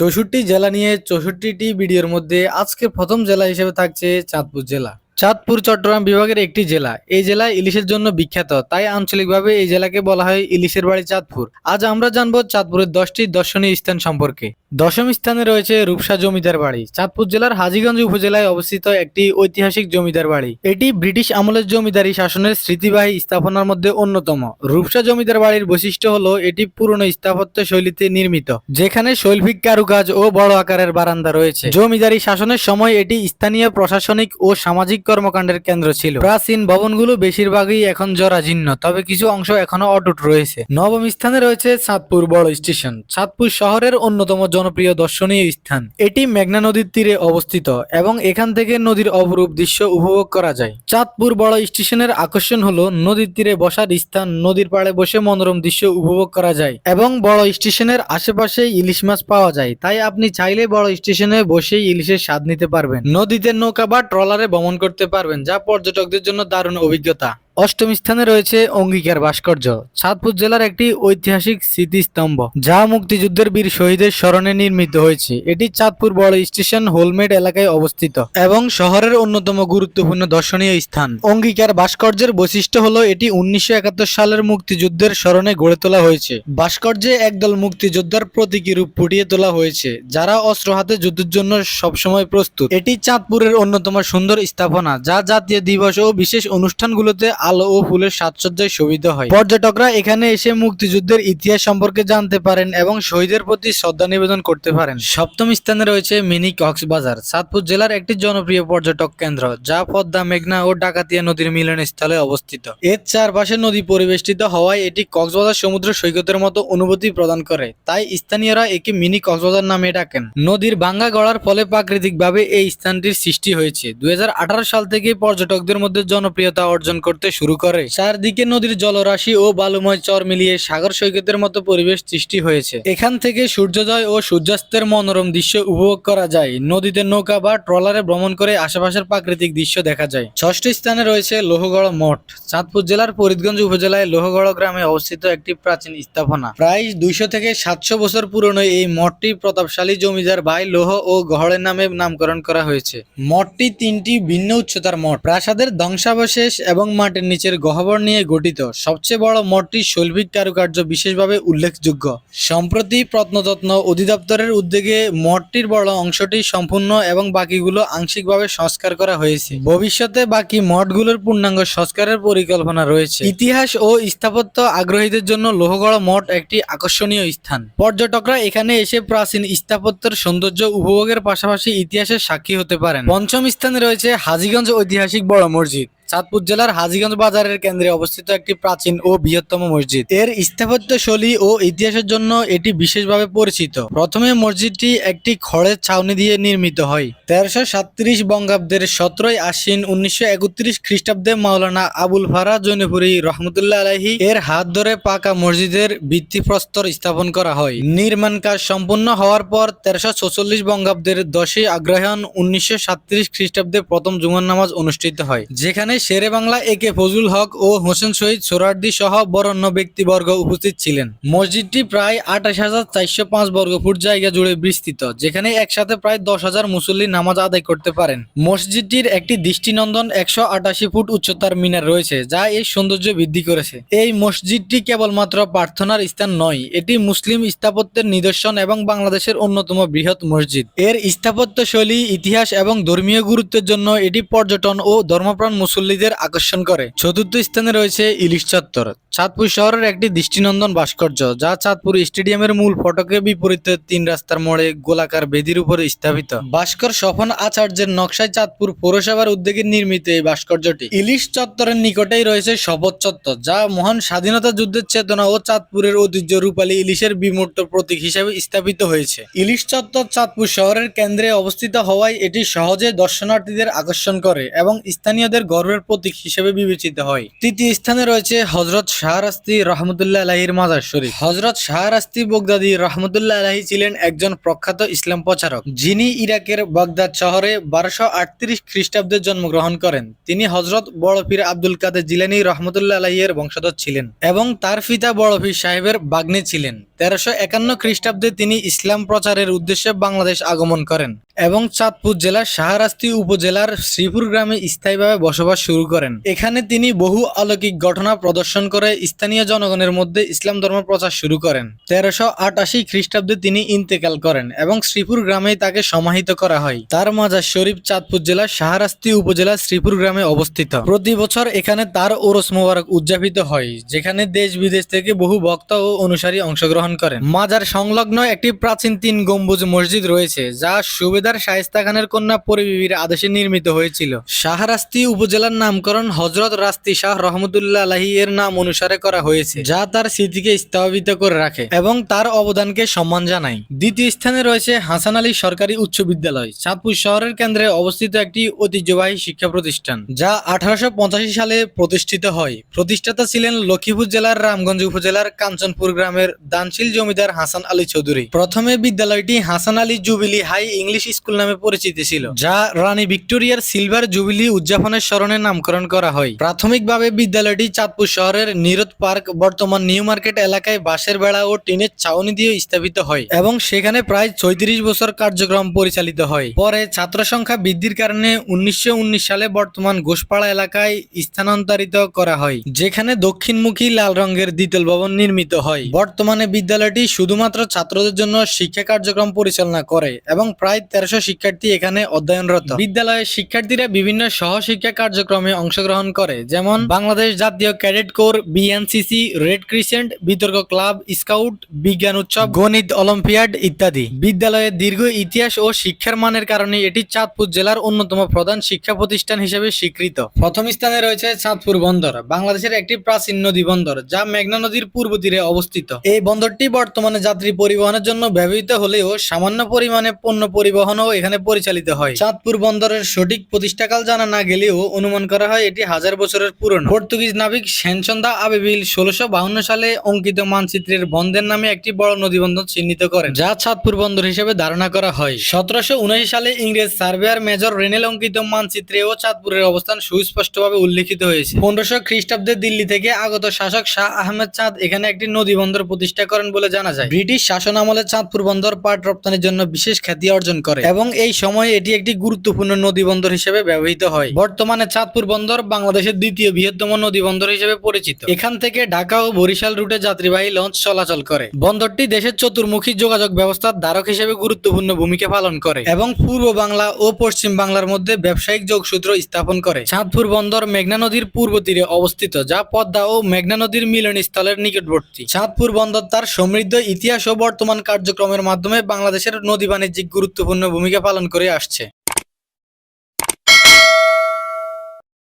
চৌষট্টি জেলা নিয়ে চৌষট্টিটি ভিডিওর মধ্যে আজকে প্রথম জেলা হিসেবে থাকছে চাঁদপুর জেলা। চাঁদপুর, চট্টগ্রাম বিভাগের একটি জেলা। এই জেলা ইলিশের জন্য বিখ্যাত, তাই আঞ্চলিকভাবে এই জেলাকে বলা হয় ইলিশের বাড়ি চাঁদপুর। আজ আমরা জানব চাঁদপুরের দশটি দর্শনীয় স্থান সম্পর্কে। দশম স্থানে রয়েছে রূপসা জমিদার বাড়ি। চাঁদপুর জেলার হাজীগঞ্জ উপজেলায় অবস্থিত একটি ঐতিহাসিক জমিদার বাড়ি। এটি ব্রিটিশ আমলের জমিদারি শাসনের স্মৃতিবাহী স্থাপনার মধ্যে অন্যতম। রূপসা জমিদার বাড়ির বৈশিষ্ট্য হলো, এটি পুরনো স্থাপত্য শৈলীতে নির্মিত, যেখানে শৈল্পিক কারুকাজ ও বড় আকারের বারান্দা রয়েছে। জমিদারি শাসনের সময় এটি স্থানীয় প্রশাসনিক ও সামাজিক কর্মকাণ্ডের কেন্দ্র ছিল। প্রাচীন ভবনগুলো বেশিরভাগই এখন জরাজীর্ণ, তবে কিছু অংশ এখনও অটুট রয়েছে। নবম স্থানে রয়েছে চাঁদপুর বড় স্টেশন। চাঁদপুর শহরের অন্যতম জনপ্রিয় দর্শনীয় স্থান। এটি মেঘনা নদীর তীরে অবস্থিত এবং এখান থেকে নদীর অপরূপ দৃশ্য উপভোগ করা যায়। চাঁদপুর বড় স্টেশনের আকর্ষণ হলো নদীর তীরে বসার স্থান, নদীর পাড়ে বসে মনোরম দৃশ্য উপভোগ করা যায় এবং বড় স্টেশনের আশেপাশে ইলিশ মাছ পাওয়া যায়। তাই আপনি চাইলে বড় স্টেশনে বসেই ইলিশের স্বাদ নিতে পারবেন। নদীতে নৌকা বা ট্রলারে ভ্রমণ করতে পারবেন, যা পর্যটকদের জন্য দারুণ অভিজ্ঞতা। অষ্টম স্থানে রয়েছে অঙ্গীকার ভাস্কর্য। চাঁদপুর জেলার একটি ঐতিহাসিক স্মৃতিস্তম্ভ, যা মুক্তিযুদ্ধের বীর শহীদের স্মরণে নির্মিত হয়েছে। এটি চাঁদপুর বড় স্টেশন হোলমেড এলাকায় অবস্থিত এবং শহরের অন্যতম গুরুত্বপূর্ণ দর্শনীয় স্থান। অঙ্গীকার ভাস্কর্যের বৈশিষ্ট্য হলো, এটি উনিশশো একাত্তর সালের মুক্তিযুদ্ধের স্মরণে গড়ে তোলা হয়েছে। ভাস্কর্যে একদল মুক্তিযোদ্ধার প্রতীকী রূপ ফুটিয়ে তোলা হয়েছে, যারা অস্ত্র হাতে যুদ্ধের জন্য সবসময় প্রস্তুত। এটি চাঁদপুরের অন্যতম সুন্দর স্থাপনা, যা জাতীয় দিবস ও বিশেষ অনুষ্ঠানগুলোতে আলো ও ফুলের সাজসজ্জায় শোভিত হয়। পর্যটকরা এখানে এসে মুক্তিযুদ্ধের ইতিহাস সম্পর্কে জানতে পারেন এবং শহীদের প্রতি শ্রদ্ধা নিবেদন করতে পারেন। সপ্তম স্থানে রয়েছে মিনি কক্সবাজার চাঁদপুর জেলার একটি জনপ্রিয় পর্যটক কেন্দ্র, যা পদ্মা, মেঘনা ও ডাকাতিয়া নদীর মিলনস্থলে অবস্থিত। এর চারপাশে নদী পরিবেষ্টিত হওয়ায় এটি কক্সবাজার সমুদ্র সৈকতের মতো অনুভূতি প্রদান করে। তাই স্থানীয়রা একে মিনি কক্সবাজার নামে ডাকেন। নদীর ভাঙ্গা গড়ার ফলে প্রাকৃতিকভাবে এই স্থানটির সৃষ্টি হয়েছে। দুই হাজার আঠারো সাল থেকে পর্যটকদের মধ্যে জনপ্রিয়তা অর্জন করতে শুরু করে। চারদিকে নদীর জলরাশি ও বালুময় চর মিলিয়ে সাগর সৈকতের মতো পরিবেশ সৃষ্টি হয়েছে। এখান থেকে সূর্যোদয় ও সূর্যাস্তের মনোরম দৃশ্য উপভোগ করা যায়। নদীতে নৌকা বা ট্রলারে ভ্রমণ করে আশেপাশের প্রাকৃতিক দৃশ্য দেখা যায়। ষষ্ঠ স্থানে রয়েছে লোহগড় মঠ। চাঁদপুর জেলার ফরিদগঞ্জ উপজেলায় লোহগড় গ্রামে অবস্থিত একটি প্রাচীন স্থাপনা। প্রায় দুইশো থেকে সাতশো বছর পুরনো এই মঠটি প্রতাপশালী জমিদার ভাই লোহ ও গহড়ের নামে নামকরণ করা হয়েছে। মঠটি তিনটি ভিন্ন উচ্চতার মঠ। প্রাসাদের ধ্বংসাবশেষ এবং মাটির নিচের গহ্বর নিয়ে গঠিত সবচেয়ে বড় মঠটির শৈল্পিক কারুকার্য বিশেষভাবে উল্লেখযোগ্য। সম্প্রতি প্রত্নতত্ন অধিদপ্তরের উদ্যোগে মঠটির বড় অংশটি সম্পূর্ণ এবং বাকিগুলো আংশিকভাবে সংস্কার করা হয়েছে। ভবিষ্যতে বাকি মঠগুলোর পূর্ণাঙ্গ সংস্কারের পরিকল্পনা রয়েছে। ইতিহাস ও স্থাপত্য আগ্রহীদের জন্য লোহগড় মঠ একটি আকর্ষণীয় স্থান। পর্যটকরা এখানে এসে প্রাচীন স্থাপত্যের সৌন্দর্য উপভোগের পাশাপাশি ইতিহাসের সাক্ষী হতে পারেন। পঞ্চম স্থানে রয়েছে হাজিগঞ্জ ঐতিহাসিক বড় মসজিদ। চাঁদপুর জেলার হাজীগঞ্জ বাজারের কেন্দ্রে অবস্থিত একটি প্রাচীন ও বৃহত্তম মসজিদ। এর স্থাপত্য শৈলী ও ইতিহাসের জন্য এটি বিশেষভাবে পরিচিত। প্রথমে মসজিদটি একটি খড়ের ছাউনি দিয়ে নির্মিত হয়। তেরোশো সাতত্রিশ বঙ্গাব্দের সতেরোই আশ্বিন উনিশশো একত্রিশ খ্রিস্টাব্দে মাওলানা আবুল ফারা জৈনপুরি রহমতুল্লাহ আলাহি এর হাত ধরে পাকা মসজিদের ভিত্তিপ্রস্তর স্থাপন করা হয়। নির্মাণ কাজ সম্পূর্ণ হওয়ার পর তেরোশো ছচল্লিশ বঙ্গাব্দের দশই আগ্রহায়ণ উনিশশো সাতত্রিশ খ্রিস্টাব্দে প্রথম জুমার নামাজ অনুষ্ঠিত হয়। যেখানে শেরে বাংলা এ কে ফজলুল হক ও হোসেন শহীদ সোরার্দি সহ বরণ্য ব্যক্তিবর্গ উপস্থিত ছিলেন। মসজিদটি প্রায় আঠাশ হাজার চারশো পাঁচ বর্গ ফুট জায়গা জুড়ে বিস্তৃত, যেখানে একসাথে প্রায় দশ হাজার মুসল্লি নামাজ আদায় করতে পারেন। মসজিদটির একটি দৃষ্টিনন্দন একশো আটাশি ফুট উচ্চতার মিনার রয়েছে, যা এই সৌন্দর্য বৃদ্ধি করেছে। এই মসজিদটি কেবলমাত্র প্রার্থনার স্থান নয়, এটি মুসলিম স্থাপত্যের নিদর্শন এবং বাংলাদেশের অন্যতম বৃহৎ মসজিদ। এর স্থাপত্য শৈলী ইতিহাস এবং ধর্মীয় গুরুত্বের জন্য এটি পর্যটন ও ধর্মপ্রাণ মুসল্লিদের আকর্ষণ করে। চতুর্থ স্থানে রয়েছে ইলিশ চত্বর। চাঁদপুর শহরের একটি দৃষ্টিনন্দন ভাস্কর্য, যা চাঁদপুর স্টেডিয়ামের মূল ফটকে বিপরীতে তিন রাস্তার মোড়ে গোলাকার বেদির উপরে স্থাপিত। ভাস্কর স্বপন আচার্যের নকশায় চাঁদপুর পৌরসভার উদ্যোগে নির্মিত এই ভাস্কর্যটি। ইলিশ চত্বরের নিকটেই রয়েছে শপথ চত্বর, যা মহান স্বাধীনতা যুদ্ধের চেতনা ও চাঁদপুরের ঐতিহ্য রূপালী ইলিশের বিমূর্ত প্রতীক হিসেবে স্থাপিত হয়েছে। ইলিশ চত্বর চাঁদপুর শহরের কেন্দ্রে অবস্থিত হওয়ায় এটি সহজে দর্শনার্থীদের আকর্ষণ করে এবং স্থানীয়দের গর্বের প্রতীক হিসেবে বিবেচিত হয়। তৃতীয় স্থানে রয়েছে হজরত শাহরাস্তি রহমতুল্লাহ আলাহির মাজার শরীফ। হজরত শাহরাস্তি বগদাদি রহমতুল্লাহ আলাহি ছিলেন একজন প্রখ্যাত ইসলাম প্রচারক। যিনি ইরাকের বাগদাদ শহরে বারোশো আটত্রিশ খ্রিস্টাব্দে জন্মগ্রহণ করেন। তিনি হজরত বড় পীর আব্দুল কাদের জিলানি রহমতুল্লাহ আলাহিয়ের বংশধর ছিলেন এবং তার পিতা বড় পীর সাহেবের বাগ্নে ছিলেন। তেরোশো একান্ন খ্রিস্টাব্দে তিনি ইসলাম প্রচারের উদ্দেশ্যে বাংলাদেশ আগমন করেন এবং চাঁদপুর জেলার শাহরাস্তি উপজেলার শ্রীপুর গ্রামে স্থায়ীভাবে বসবাস শুরু করেন। এখানে তিনি বহু অলৌকিক ঘটনা প্রদর্শন করে স্থানীয় জনগণের মধ্যে ইসলাম ধর্ম প্রচার শুরু করেন। তেরোশো আটাশি খ্রিস্টাব্দে তিনি ইন্তেকাল করেন এবং শ্রীপুর গ্রামেই তাকে সমাহিত করা হয়। তার মাজার শরীফ চাঁদপুর জেলার শাহরাস্তি উপজেলার শ্রীপুর গ্রামে অবস্থিত। প্রতি বছর এখানে তার ওরস মোবারক উদযাপিত হয়, যেখানে দেশ বিদেশ থেকে বহু ভক্ত ও অনুসারী অংশগ্রহণ করেন। মাজার সংলগ্ন একটি প্রাচীন তিন গম্বুজ মসজিদ রয়েছে, যা সুবেদার শায়েস্তা খানের কন্যা পরিবিবির আদেশে নির্মিত হয়েছিল। শাহরাস্তি উপজেলার নামকরণ হজরত রাস্তি শাহ রহমতুল্লাহ আলাহি এর নাম অনুসারে করা হয়েছে, যা তার স্মৃতিকে স্থাপিত করে রাখে এবং তার অবদানকে সম্মান জানায়। দ্বিতীয় স্থানে রয়েছে হাসান আলী সরকারি উচ্চ বিদ্যালয়, চাঁদপুর শহরের কেন্দ্রে অবস্থিত একটি ঐতিহ্যবাহী শিক্ষা প্রতিষ্ঠান, যা আঠারোশো পঞ্চাশ সালে প্রতিষ্ঠিত হয়। প্রতিষ্ঠাতা ছিলেন লক্ষ্মীপুর জেলার রামগঞ্জ উপজেলার কাঞ্চনপুর গ্রামের দানশীল জমিদার হাসান আলী চৌধুরী। প্রথমে বিদ্যালয়টি Hasan Ali jubilee high English school নামে পরিচিত ছিল, যা রানী ভিক্টোরিয়ার সিলভার জুবিলি উদযাপনের স্মরণে নামকরণ করা হয়। প্রাথমিকভাবে বিদ্যালয়টি চাঁদপুর শহরের নিরোধ পার্ক, বর্তমান নিউ মার্কেট এলাকায় বাঁশের বেড়া ও টিনের ছাউনি দিয়ে স্থাপিত হয় এবং সেখানে প্রায় ছয়ত্রিশ বছর কার্যক্রম পরিচালিত হয়। পরে ছাত্র সংখ্যা বৃদ্ধির কারণে উনিশশো উনিশ সালে বর্তমান ঘোষপাড়া এলাকায় স্থানান্তরিত করা হয়, যেখানে দক্ষিণমুখী লাল রঙের দ্বিতল ভবন নির্মিত হয়। বর্তমানে বিদ্যালয়টি শুধুমাত্র ছাত্রদের জন্য শিক্ষা কার্যক্রম পরিচালনা করে এবং প্রায় তেরোশো শিক্ষার্থী এখানে অধ্যয়নরত। বিদ্যালয়ের শিক্ষার্থীরা বিভিন্ন সহশিক্ষা কার্যক্রমে অংশগ্রহণ করে, যেমন বাংলাদেশ জাতীয় cadet corps, BNCC, red crescent, বিতর্ক ক্লাব, স্কাউট, বিজ্ঞান উৎসব, গণিত অলিম্পিয়াড ইত্যাদি। বিদ্যালয়ের দীর্ঘ ইতিহাস ও শিক্ষার মানের কারণে এটি চাঁদপুর জেলার অন্যতম প্রধান শিক্ষা প্রতিষ্ঠান হিসেবে স্বীকৃত। প্রথম স্থানে রয়েছে চাঁদপুর বন্দর, বাংলাদেশের একটি প্রাচীন নদী বন্দর, যা মেঘনা নদীর পূর্ব তীরে অবস্থিত। এই বন্দরটি বর্তমানে যাত্রী পরিবহনের জন্য ব্যবহৃত হলেও সামান্য পরিমাণে পণ্য পরিবহনও এখানে পরিচালিত হয়। চাঁদপুর বন্দরের সঠিক প্রতিষ্ঠাকাল জানা না গেলেও অনুমান করা হয় এটি হাজার বছরের পুরনো। পর্তুগিজ নাবিক সেনসন্দা আবেবিল ষোলোশো সালে অঙ্কিত মানচিত্রের বন্দর নামে একটি বড় নদীবন্দর চিহ্নিত করেন, যা চাঁদপুর বন্দর হিসেবে ধারণা করা হয়। সতেরোশো উনআশি সালে ইংরেজ সার্ভেয়ার মেজর রেনেল অঙ্কিত মানচিত্রেও চাঁদপুরের অবস্থান সুস্পষ্টভাবে উল্লেখিত হয়েছে। পনেরোশো খ্রিস্টাব্দে দিল্লি থেকে আগত শাসক শাহ আহমেদ চাঁদ এখানে একটি নদী বন্দর প্রতিষ্ঠা করেন বলে জানা যায়। ব্রিটিশ শাসন আমলে চাঁদপুর বন্দর পাট রপ্তানির জন্য বিশেষ খ্যাতি অর্জন করে এবং এই সময়ে এটি একটি গুরুত্বপূর্ণ নদী বন্দর হিসেবে ব্যবহৃত হয়। বর্তমানে চাঁদপুর বন্দর বাংলাদেশের দ্বিতীয় বৃহত্তম নদী বন্দর হিসেবে পরিচিত। এখান থেকে ঢাকা ও বরিশাল রুটে যাত্রীবাহী লঞ্চ চলাচল করে। বন্দরটি দেশের চতুর্মুখী যোগাযোগ ব্যবস্থার ধারক হিসেবে গুরুত্বপূর্ণ ভূমিকা পালন করে এবং পূর্ব বাংলা ও পশ্চিম বাংলার মধ্যে ব্যবসায়িক যোগসূত্র স্থাপন করে। চাঁদপুর বন্দর মেঘনা নদীর পূর্ব তীরে অবস্থিত, যা পদ্মা ও মেঘনা নদীর মিলনস্থলের নিকটবর্তী। চাঁদপুর বন্দর তার সমৃদ্ধ ইতিহাস ও বর্তমান কার্যক্রমের মাধ্যমে বাংলাদেশের নদী বাণিজ্যিক গুরুত্বপূর্ণ ভূমিকা পালন করে আসছে।